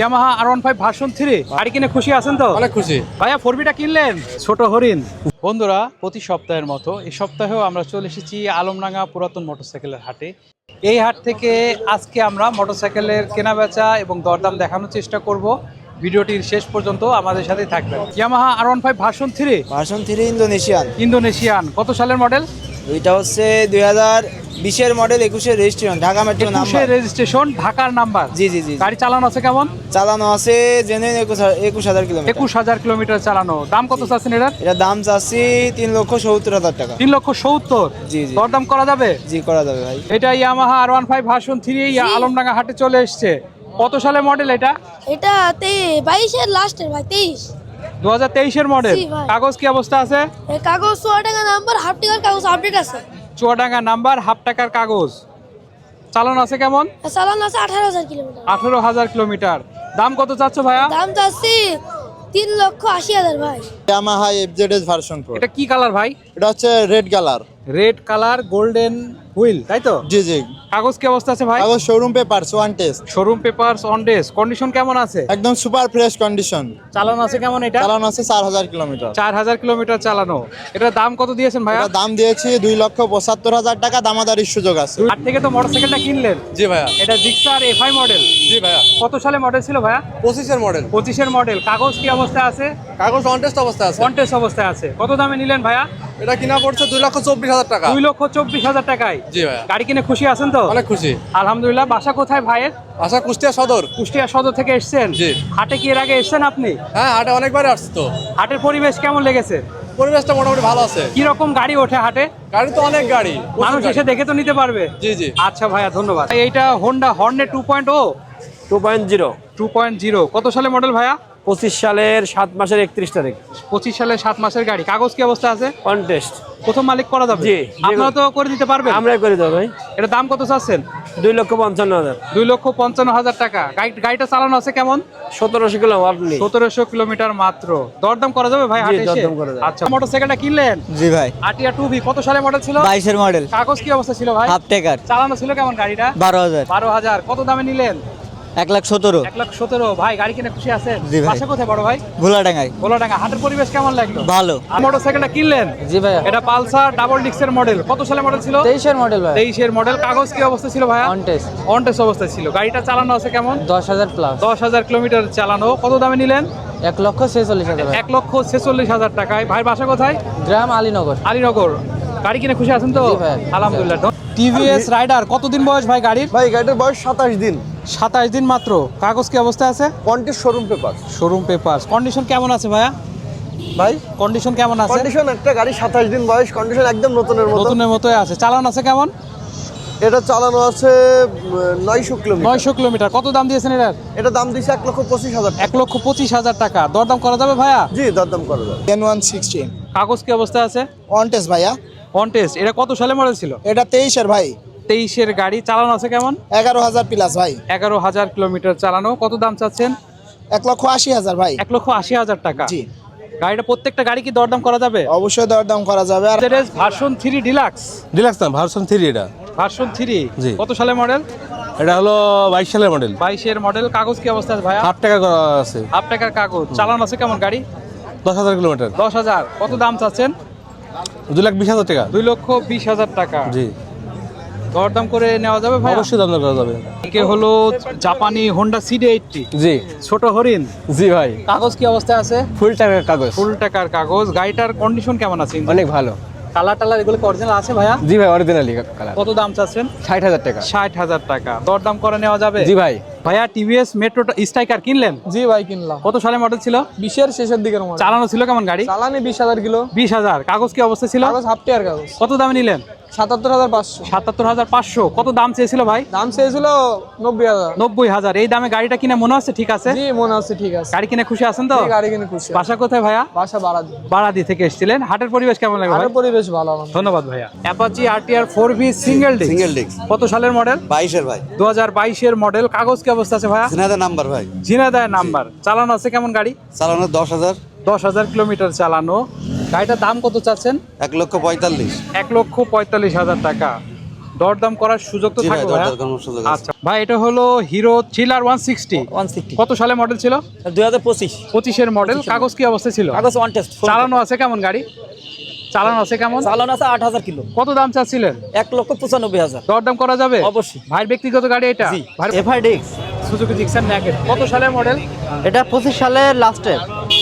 Yamaha R one five version three গাড়ি কিনে খুশি আছেন তো? অনেক খুশি। ভাইয়া ফোরবিটা কিনলেন? ছোট হরিণ। বন্ধুরা প্রতি সপ্তাহের মতো এই সপ্তাহেও আমরা চলে এসেছি আলমডাঙ্গা পুরাতন মোটরসাইকেলের হাটে। এই হাট থেকে আজকে আমরা মোটরসাইকেলের কেনা বেচা এবং দরদাম দেখানোর চেষ্টা করব। ভিডিওটির শেষ পর্যন্ত আমাদের সাথে থাকবেন। Yamaha R one five version three version three Indonesian. Indonesian. কত সালের মডেল? ওইটা হচ্ছে দুই হাজার বিশের মডেল একুশের registration Dhaka metro number registration ঢাকার নাম্বার জি জি জি। গাড়ি চালানো আছে কেমন? চালানো আছে জেনুইন একুশ হা- একুশ হাজার কিলোমিটার একুশ হাজার কিলোমিটার চালানো। দাম কত চাচ্ছেন এটার? এটা দাম চাচ্ছি তিন লক্ষ সত্তর হাজার টাকা। তিন লক্ষ সত্তর? জি জি। দরদাম করা যাবে? জি করা যাবে ভাই। এটা Yamaha R one five version three Alamdanga হাটে চলে এসছে। কত সালে মডেল এটা? এটা বাইশের লাস্টের ভাই তেইশ। দু হাজার তেইশের মডেল কাগজ কি অবস্থা আছে? এই কাগজ চুয়াডাঙ্গা টাকা নাম্বার হাফ টাকার কাগজ আপডেট আছে। চুয়াডাঙ্গা নাম্বার হাফ টাকার কাগজ। চালান আছে কেমন? চালান আছে আঠারো হাজার কিলোমিটার। আঠেরো হাজার কিলোমিটার। দাম কত চাচ্ছ ভাইয়া? দাম চাচ্ছি তিন লক্ষ আশি হাজার ভাই। ইয়ামাহা এফজেডএস ভার্সন প্রো এটা কি কালার ভাই? এটা হচ্ছে red colour red colour golden wheel তাই তো? জি জি। কাগজ কি অবস্থা আছে ভাই? কাগজ showroom papers one test showroom papers on dress condition কেমন আছে? একদম সুপার ফ্রেশ কন্ডিশন চালানো আছে কেমন এটা? চালানো আছে চার হাজার কিলোমিটার। চার হাজার কিলোমিটার চালানো। এটার দাম কত দিয়েছেন ভাইয়া? এটা দাম দিয়েছি দুই লক্ষ পঁচাত্তর হাজার টাকা দামাদারির সুযোগ আছে। হাট থেকে তো মোটরসাইকেলটা কিনলেন? জি ভাইয়া। এটা জিক্সার এফআই মডেল জি ভাইয়া। কত সালে মডেল ছিল ভাইয়া? পঁচিশের মডেল পঁচিশের মডেল কাগজ কি অবস্থায় আছে? কাগজ অনটেস্ট অবস্থা আছে। কন্টেস্ট অবস্থায় আছে। কত দামে নিলেন ভাইয়া? এটা কিনা পড়ছে দুই লক্ষ চব্বিশ হাজার টাকা। দুই লক্ষ চব্বিশ হাজার টাকায়। জি ভাইয়া। গাড়ি কিনে খুশি আছেন তো? অনেক খুশি। আলহামদুলিল্লাহ। বাসা কোথায় ভাইয়ের? আশা কুষ্টিয়া সদর। কুষ্টিয়া সদর থেকে এসছেন? জি। হাটে কি এর আগে এসছেন আপনি? হ্যাঁ হাটে অনেকবার আসছে তো। হাটের পরিবেশ কেমন লেগেছে? পরিবেশটা মোটামুটি ভালো আছে। কি রকম গাড়ি ওঠে হাটে? গাড়ি তো অনেক গাড়ি মানুষ এসে দেখে তো নিতে পারবে। জি জি। আচ্ছা ভাইয়া ধন্যবাদ। এইটা Honda হর্নে two point o two point zero two point zero কত সালে মডেল ভাইয়া? পঁচিশ সালের সাত মাসের একত্রিশ তারিখ। পঁচিশ সালের সাত মাসের গাড়ি। কাগজ কি অবস্থা আছে? কন্টেস্ট প্রথম মালিক করা যাবে? জি, আপনারা তো করে দিতে পারবেন? আমরাই করে দেবো ভাই। এটা দাম কত চাচ্ছেন? দুই লক্ষ পঞ্চান্ন হাজার। দুই লক্ষ পঞ্চান্ন হাজার টাকা। গাড়িটা চালানো আছে কেমন? সতেরোশো কিলো আপনি। সতেরোশো কিলোমিটার মাত্র। দরদাম করা যাবে ভাই? দরদাম করা যাবে। আচ্ছা মোটরসাইকেলটা কিনলেন? জি ভাই। আটিয়া টু ভি কত সালে মডেল ছিল? বাইশের মডেল কাগজ কি অবস্থা ছিল ভাই? হাফ টাকার। চালানো ছিল কেমন গাড়িটা? বারো হাজার। বারো হাজার। কত দামে নিলেন? এক লাখ সতেরো। এক লাখ সতেরো। ভাই গাড়ি কিনে খুশি আছেন? জি ভাই। কোথায় বড় ভাই? ভোলাডাঙ্গায়। গোলাডাঙ্গা হাটের পরিবেশ কেমন লাগল? ভালো। মোটরসাইকেলটা কিনলেন? জি ভাইয়া। এটা পালসার ডাবল ডিক্সের মডেল। কত সালে মডেল ছিল? তেইশের মডেল ভাই তেইশের মডেল। কাগজ কি অবস্থা ছিল ভাইয়া? কন্টেস্ট অনটেস অবস্থায় ছিল। গাড়িটা চালানো আছে কেমন? দশ হাজার প্লাস দশ হাজার কিলোমিটার চালানো। কত দামে নিলেন? এক লক্ষ ছেচল্লিশ হাজার এক লক্ষ ছেচল্লিশ হাজার টাকায়। ভাই বাসা কোথায়? গ্রাম আলীনগর। আলীনগর। গাড়ি কিনে খুশি আছেন তো? ভাই। আলহামদুলিল্লাহ। টিভিএস রাইডার কতদিন বয়স ভাই গাড়ির? ভাই গাড়িটার বয়স সাতাশ দিন। সাতাশ দিন মাত্র। কাগজ কি অবস্থা আছে? Contest showroom paper showroom paper condition কেমন আছে ভাইয়া? ভাই? কন্ডিশন কেমন আছে? কন্ডিশন একটা গাড়ি সাতাশ দিন বয়স কন্ডিশন একদম নতুনের মতো। নতুনের মতোই আছে। চালান আছে কেমন? এটা চালানো আছে নয়শো কিলোমিটার। নয়শো কিলোমিটার। কত দাম দিয়েছেন এটার? এটা দাম দিয়েছে এক লক্ষ পঁচিশ হাজার টাকা। এক লক্ষ পঁচিশ হাজার টাকা। দরদাম করা যাবে ভাইয়া? জি দরদাম করা যাবে। টেন ওয়ান সিক্সটিন কাগজ কি অবস্থা আছে? টেস্ট ভাইয়া। অন টেস্ট এটা কত সালে মডেল ছিল? এটা তেইশের ভাই। তেইশের গাড়ি চালানো আছে কেমন? এগারো হাজার প্লাস ভাই। এগারো হাজার কিলোমিটার চালানো। কত দাম চাচ্ছেন? এক লক্ষ আশি হাজার ভাই। এক লক্ষ আশি হাজার টাকা। জি। গাড়িটা প্রত্যেকটা গাড়ি কি দরদাম করা যাবে? অবশ্যই দরদাম করা যাবে। R version three deluxe deluxe না ভার্সন থ্রি এটা। ভার্সন থ্রি জি। কত সালে মডেল এটা হলো বাইশ সালের মডেল বাইশের মডেল কাগজ কি অবস্থা আছে ভাইয়া? হাফ টাকা আছে। হাফ টাকার কাগজ। চালানো আছে কেমন গাড়ি? দশ হাজার কিলোমিটার। দশ হাজার। কত দাম চাচ্ছেন? দু লাখ বিশ হাজার টাকা। দুই লক্ষ বিশ হাজার টাকা। জি। দরদাম করে নেওয়া যাবে ভাই অবশ্যই দাম করা যাবে। একে হলো জাপানি হোন্ডা সিডি এইটটি জি। ছোট হরিণ? জি ভাই। কাগজ কি অবস্থায় আছে? ফুল টাকার কাগজ। ফুল টাকার কাগজ। গাড়িটার কন্ডিশন কেমন আছে অনেক ভালো। কালার টালার এগুলো অরিজিনাল আছে ভাইয়া? জি ভাই অরিজিনালি কালার কত দাম চাচ্ছেন? ষাট হাজার টাকা। ষাট হাজার টাকা। দরদাম করে নেওয়া যাবে? জি ভাই। ভাইয়া টিভিএস মেট্রো স্ট্রাইকার কিনলেন? জি ভাই কিনলাম। কত সালে মডেল ছিল? বিশের শেষের দিকের মডেল চালানো ছিল কেমন গাড়ি? চালানি বিশ হাজার কিলো। বিশ হাজার। কাগজ কি অবস্থা ছিল? কাগজ হাফ টাকার কাগজ। কত দামে নিলেন? সাতাত্তর হাজার পাঁচশো। সাতাত্তর হাজার পাঁচশো। কত দাম চেয়েছিল ভাই? দাম চেয়েছিল নব্বই হাজার। নব্বই হাজার। এই দামে গাড়িটা কিনে মনে হচ্ছে ঠিক আছে? জি মনে আছে ঠিক আছে। গাড়ি কিনে খুশি আছেন তো? এই গাড়ি কিনে খুশি বাসা কোথায় ভাইয়া? বাসা বাড়া দিই বারাদি থেকে এসেছিলেন। হাটের পরিবেশ কেমন লাগে আরও পরিবেশ ভালো ধন্যবাদ ভাইয়া। Apache RTR four V single disc. Single disc কত সালের মডেল? বাইশের ভাই। দু হাজার বাইশের মডেল। কাগজ কি অবস্থা আছে ভাইয়া? ঝিনাইদহ নাম্বার ভাই। ঝিনাদায় নাম্বার। চালানো আছে কেমন গাড়ি? চালানো দশ হাজার। দশ হাজার কিলোমিটার চালানো। গাড়িটার দাম কত চাচ্ছেন? এক লক্ষ পঁয়তাল্লিশ। এক লক্ষ পঁয়তাল্লিশ হাজার টাকা। দরদাম করার সুযোগ তো থাকবে আচ্ছা ভাই এটা হলো Hero thriller one sixty. One sixty. কত সালে মডেল ছিল? দুই হাজার পঁচিশ। পঁচিশের মডেল। কাগজ কি অবস্থা ছিল? কাগজ ওয়ান টেস্ট চালানো আছে কেমন গাড়ি? চালানো আছে কেমন? চালানো আছে আট হাজার কিলো। কত দাম চাচ্ছিলেন? এক লক্ষ পঁচানব্বই হাজার। দরদাম করা যাবে? অবশ্যই। ভাইয়ের ব্যক্তিগত গাড়ি এটা? ভাই এফআইডিক্স সুজুকি জিক্সার ন্যাকেট কত সালের মডেল এটা পঁচিশ সালের লাস্টের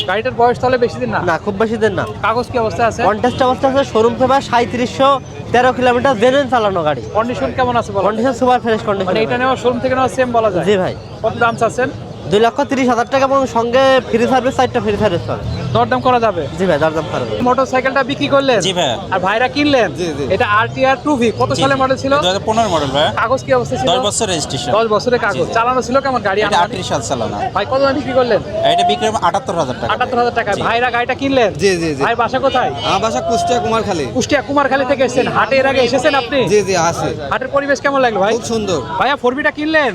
গাড়িটার বয়স তাহলে বেশি দিন না? না খুব বেশি দিন না। কাগজ কি অবস্থা আছে? কন্টেস্ট অবস্থা আছে শোরুম থেকে সাঁত্রিশশো তেরো কিলোমিটার জেনুইন চালানো গাড়ি। কন্ডিশন কেমন আছে কন্ডিশন সুপার ফ্রেশ কন্ডিশন এটা নেওয়া শোরুম থেকে নেওয়া সেম বলা যায়? জি ভাই। কত দাম চাচ্ছেন? দুই লক্ষ তিরিশ হাজার টাকা এবং সঙ্গে ফ্রি সার্ভিস সাইডটা ফ্রি সার্ভিস পাবে। দরদাম করা যাবে? জি ভাই দরদাম করবে মোটর সাইকেলটা বিক্রি করলেন? জি ভাই। আর ভাইরা কিনলেন? জি জি। এটা আরটিআর টু ভি কত সালে মডেল ছিল? দু হাজার পনেরো মডেল ভাই। কাগজ কি অবস্থা ছিল? দশ বছর রেজিস্ট্রেশন দশ বছরের কাগজ। চালানো ছিল কেমন গাড়ি এটা আনুমানিক? আটত্রিশ সাল চালানো। ভাই কত দাম বিক্রি করলেন? এটা বিক্রি হবে আটাত্তর হাজার টাকা। আটাত্তর হাজার টাকা। ভাইরা গাড়িটা কিনলেন? জি, জি, জি। ভাই বাসা কোথায়? আমার বাসা কুষ্টিয়া কুমারখালী। কুষ্টিয়া কুমারখালী থেকে এসেছেন। হাটে এর আগে এসেছেন আপনি? জি জি আছে। হাটের পরিবেশ কেমন লাগল ভাই? খুব সুন্দর। ভাইয়া ফোর বিটা কিনলেন?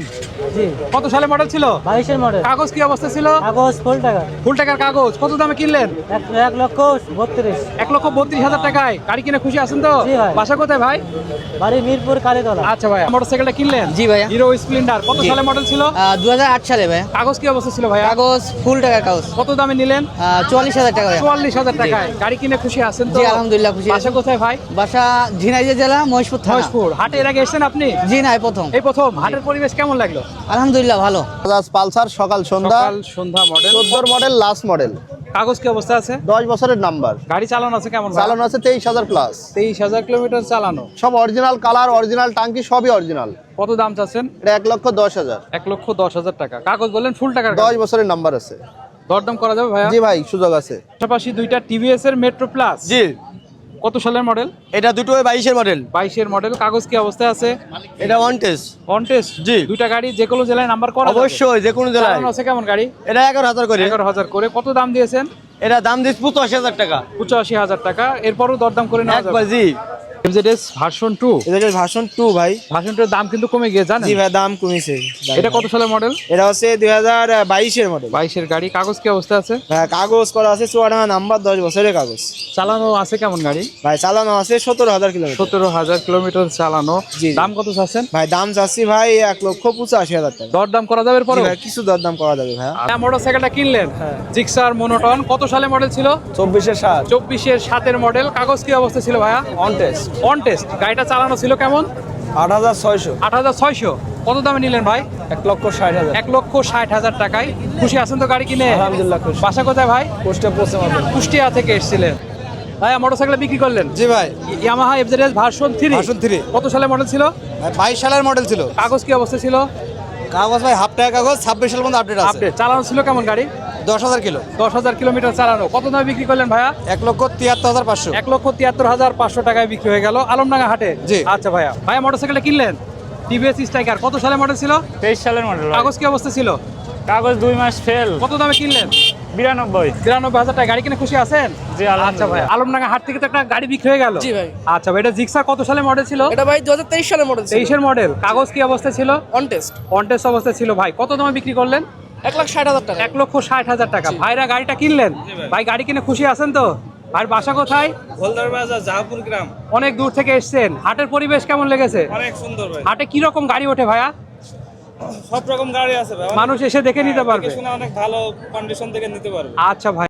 কত সালে মডেল ছিল? বাইশের মডেল কাগজ কি অবস্থা ছিল? কাগজ ফুল টাকা। ফুল টাকার কাগজ। কত দামে কিনলেন? এক লক্ষ বত্রিশ। এক লক্ষ বত্রিশ হাজার টাকায়। গাড়ি কিনে খুশি আছেন তো? বাসা কোথায় ভাই? বাড়ি মিরপুর কালীতলা। আচ্ছা ভাই মোটরসাইকেলটা কিনলেন? জি ভাইয়া। হিরো স্প্লেন্ডার কত সালে মডেল ছিল? দু সালে ভাই কাগজ কি অবস্থা ছিল ভাইয়া? কাগজ ফুল টাকার কাগজ। কত দামে নিলেন? চুয়াল্লিশ হাজার টাকা চুয়াল্লিশ হাজার টাকায়। গাড়ি কিনে খুশি আছেন তো? আলহামদুলিল্লাহ খুশি বাসা কোথায় ভাই? বাসা ঝিনাইদহ জেলা মহেশপুর থানা। মহেশপুর। হাটে এর আগে এসেছেন আপনি? জি নাই প্রথম। এই প্রথম। হাটের পরিবেশ কেমন লাগল? আলহামদুলিল্লাহ ভালো। বাজাজ পালসার সকাল সন্ধ্যা। সকাল সন্ধ্যা মডেল চোদ্দোর মডেল লাস্ট মডেল কাগজ কি অবস্থা আছে? দশ বছরের নাম্বার গাড়ি চালানো আছে কেমন চালানো আছে তেইশ হাজার প্লাস তেইশ হাজার কিলোমিটার চালানো। সব অরিজিনাল কালার অরিজিনাল টাঙ্কি সবই অরিজিনাল কত দাম চাচ্ছেন? এটা এক লক্ষ দশ হাজার। এক লক্ষ দশ হাজার টাকা। কাগজ বললেন ফুল টাকার দশ বছরের নাম্বার আছে। দরদাম করা যাবে ভাইয়া? জি ভাই সুযোগ আছে। পাশাপাশি দুইটা টিভিএস এর মেট্রো প্লাস জি। কত সালের মডেল? এটা দুটো বাইশের মডেল। বাইশের মডেল। কাগজ কি অবস্থায় আছে? এটা ওয়ান টেস্ট কন্টেস্ট জি। দুইটা গাড়ি যে কোনো জেলায় নাম্বার করা অবশ্যই যে কোনো জেলায় আছে কেমন গাড়ি? এটা এগারো হাজার করে। এগারো হাজার করে। কত দাম দিয়েছেন? এটা দাম দিয়েছে পঁচাশি হাজার টাকা। পঁচাশি হাজার টাকা। এরপরও দরদাম করে নেওয়া জি। এমজেডএস ভার্সন ভাই। দাম কিন্তু কমে গিয়ে জানেন? জি ভাই দাম কমেছে। এটা কত সালের মডেল এটা হচ্ছে দুই হাজার বাইশের মডেল বাইশের গাড়ি কাগজ কি অবস্থা আছে? ভাই কাগজ করা আছে চুয়াডাঙ্গা নাম্বার দশ বছরের কাগজ। চালানো আছে কেমন গাড়ি? ভাই চালানো আছে সতেরো হাজার কিলোমিটার। সতেরো হাজার কিলোমিটার চালানো। দাম কত চাচ্ছেন? ভাই দাম চাচ্ছি ভাই এক লক্ষ পঁচাশি হাজার টাকা। দরদাম করা যাবে পরে ভাই, কিছু দরদাম করা যাবে ভাইয়া মোটর সাইকেলটা কিনলেন? জিক্সার মোনোটন কত সালে মডেল ছিল? চব্বিশের সাত। চব্বিশের সাতের মডেল কাগজ কি অবস্থা ছিল ভাইয়া? অন টেস্ট অন টেস্ট গাড়িটা চালানো ছিল কেমন? আট হাজার ছয়শো। আট হাজার ছয়শো। কত দামে নিলেন ভাই? এক লক্ষ ষাট হাজার। এক লক্ষ ষাট হাজার টাকায়। খুশি আছেন তো গাড়ি কিনে? আলহামদুলিল্লাহ বাসা কোথায় ভাই? কুষ্টিয়া পৌঁছে কুষ্টিয়া থেকে এসেছিলেন। ভাই মোটর সাইকেল বিক্রি করলেন? জি ভাই। Yamaha FZ version three version three কত সালের মডেল ছিল? বাইশ সালের মডেল ছিল। কাগজ কি অবস্থা ছিল? কাগজ ভাই হাফ টাকা কাগজ ছাব্বিশ সাল পর্যন্ত আপডেট আছে। আপডেট চালানো ছিল কেমন গাড়ি? দশ হাজার কিলো। দশ হাজার কিলোমিটার চালানো। কত দামে বিক্রি করলেন ভাইয়া? এক লক্ষ তিয়াত্তর হাজার পাঁচশো। এক লক্ষ তিয়াত্তর হাজার পাঁচশো টাকায় বিক্রি হয়ে গেল আলমডাঙ্গা হাটে। জি। আচ্ছা ভাইয়া। ভাইয়া মোটরসাইকেলটা কিনলেন? টিভিএস স্ট্রাইকার কত সালে মডেল ছিল? তেইশ সালের মডেল কাগজ কি অবস্থা ছিল? কাগজ দুই মাস ফেল কত দামে কিনলেন? বিরানব্বই। বিরানব্বই হাজার টাকা। গাড়ি কিনে খুশি আছেন? জি, আচ্ছা ভাই আলমডাঙ্গা হাট থেকে তো একটা গাড়ি বিক্রি হয়ে গেল। জি ভাই। আচ্ছা ভাই এটা জিক্সার কত সালে মডেল ছিল? এটা ভাই দু হাজার তেইশ সালের মডেল তেইশের মডেল কাগজ কি অবস্থা ছিল? অন টেস্ট কন্টেস্ট অবস্থা ছিল ভাই। কত দামে বিক্রি করলেন? এক লাখ ষাট হাজার টাকা। এক লক্ষ ষাট হাজার টাকা। ভাইরা গাড়িটা কিনলেন? ভাই। গাড়ি কিনে খুশি আছেন তো? ভাইয়ের বাসা কোথায়? গোলদার বাজার জাহাপুর গ্রাম। অনেক দূর থেকে এসেছেন। হাটের পরিবেশ কেমন লেগেছে? অনেক সুন্দর হাটে কি রকম গাড়ি ওঠে ভাইয়া? সব রকম গাড়ি আছে ভাই। মানুষ এসে দেখে নিতে পারবে। অনেক ভালো কন্ডিশন থেকে নিতে পারবে। আচ্ছা ভাই।